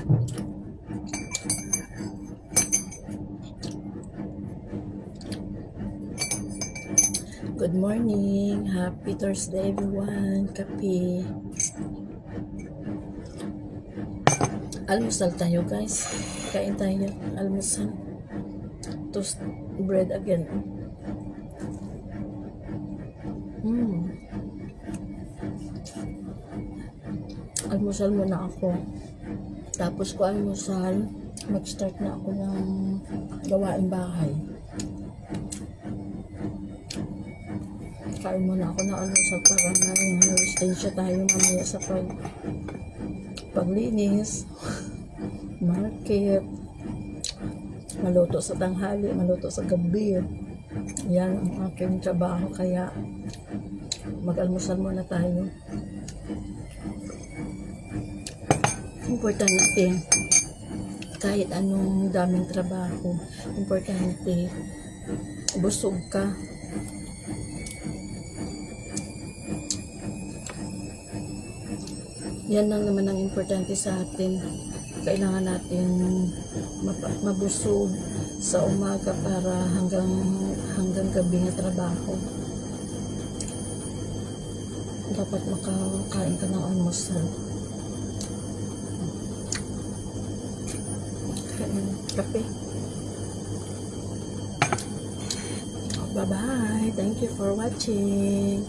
Good morning. Happy Thursday everyone. Kape. Almusal tayo guys. Kain tayo. Almusal. Toast bread again. Mm. Almusal muna ako. Tapos ko almusal, mag-start na ako ng gawain bahay. Kain muna ako ng almusal para may resistensya tayo mamaya sa pag paglinis, market, maluto sa tanghali, maluto sa gabi. Yan ang aking trabaho kaya mag-almusal muna tayo. Importante kahit anong daming trabaho, importante busog ka. Yan lang naman ang importante sa atin. Kailangan natin mabusog sa umaga para hanggang hanggang gabi na trabaho. Dapat makakain ka ng almusal. Kape. Bye-bye. Thank you for watching.